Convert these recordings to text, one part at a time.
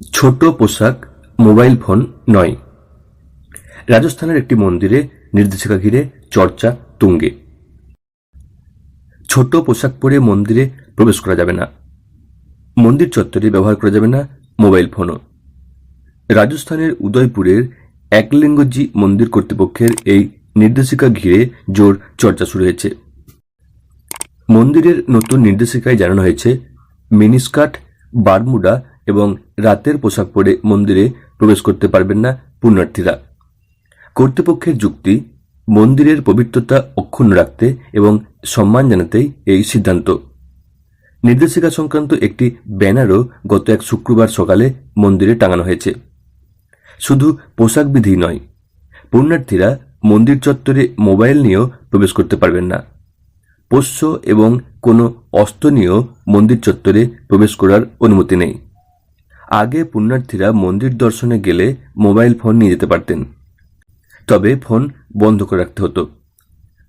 ছোট পোশাক, mobile phone নয়। রাজস্থানের একটি মন্দিরে নির্দেশিকা ঘিরে চর্চা তুঙ্গে। ছোট পোশাক পরে মন্দিরে প্রবেশ করা যাবে না। মন্দির চত্বরে ব্যবহার করা যাবে না মোবাইল ফোনও। রাজস্থানের উদয়পুরের একলিঙ্গজি মন্দির কর্তৃপক্ষের এই নির্দেশিকা ঘিরে জোর চর্চা শুরু হয়েছে। মন্দিরের নতুন নির্দেশিকায় জানানো হয়েছে মিনিস্কার্ট বারমুডা এবং রাতের পোশাক পরে মন্দিরে প্রবেশ করতে পারবেন না পুণ্যার্থীরা। কর্তৃপক্ষের যুক্তি, মন্দিরের পবিত্রতা অক্ষুণ্ণ রাখতে এবং সম্মান জানাতেই এই সিদ্ধান্ত। নির্দেশিকা সংক্রান্ত একটি ব্যানারও গত এক শুক্রবার সকালে মন্দিরে টাঙানো হয়েছে। শুধু পোশাক বিধি নয়, পুণ্যার্থীরা মন্দির চত্বরে মোবাইল নিয়েও প্রবেশ করতে পারবেন না। পোষ্য এবং কোনো অস্ত্র নিয়েও মন্দির চত্বরে প্রবেশ করার অনুমতি নেই। আগে পুণ্যার্থীরা মন্দির দর্শনে গেলে মোবাইল ফোন নিয়ে যেতে পারতেন। তবে ফোন বন্ধ করে রাখতে হতো।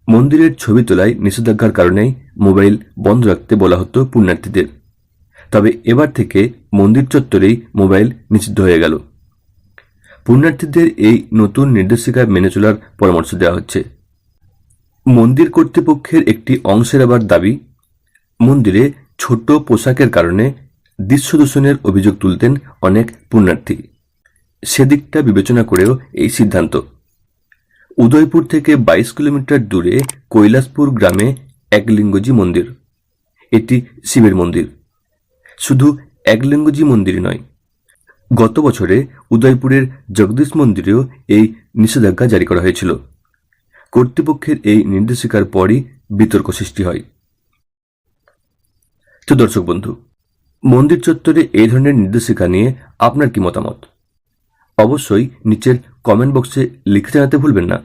মন্দিরের ছবি তোলায় নিষেধাজ্ঞার কারণেই মোবাইল বন্ধ রাখতে বলা হতো পুণ্যার্থীদের। তবে এবার থেকে মন্দির চত্বরেই মোবাইল নিষিদ্ধ হয়ে গেল। পুণ্যার্থীদের এই নতুন নির্দেশিকা মেনে চলার পরামর্শ দেওয়া হচ্ছে। মন্দির কর্তৃপক্ষের একটি অংশের আবার দাবি, মন্দিরে ছোট পোশাকের কারণে দৃশ্য দূষণের অভিযোগ তুলতেন অনেক পুণ্যার্থী। সেদিকটা বিবেচনা করেও এই সিদ্ধান্ত। উদয়পুর থেকে বাইশ কিলোমিটার দূরে কৈলাসপুর গ্রামে একলিঙ্গজি মন্দির। এটি শিবের মন্দির। শুধু একলিঙ্গজি মন্দিরই নয়, গত বছরে উদয়পুরের জগদীশ মন্দিরেও এই নিষেধাজ্ঞা জারি করা হয়েছিল। কর্তৃপক্ষের এই নির্দেশিকার পরই বিতর্ক সৃষ্টি হয়। তো দর্শক বন্ধু মন্দির চত্বরে এই ধরনের নির্দেশিকা নিয়ে আপনার কি মতামত? অবশ্যই নিচের কমেন্ট বক্সে লিখে জানাতে ভুলবেন না।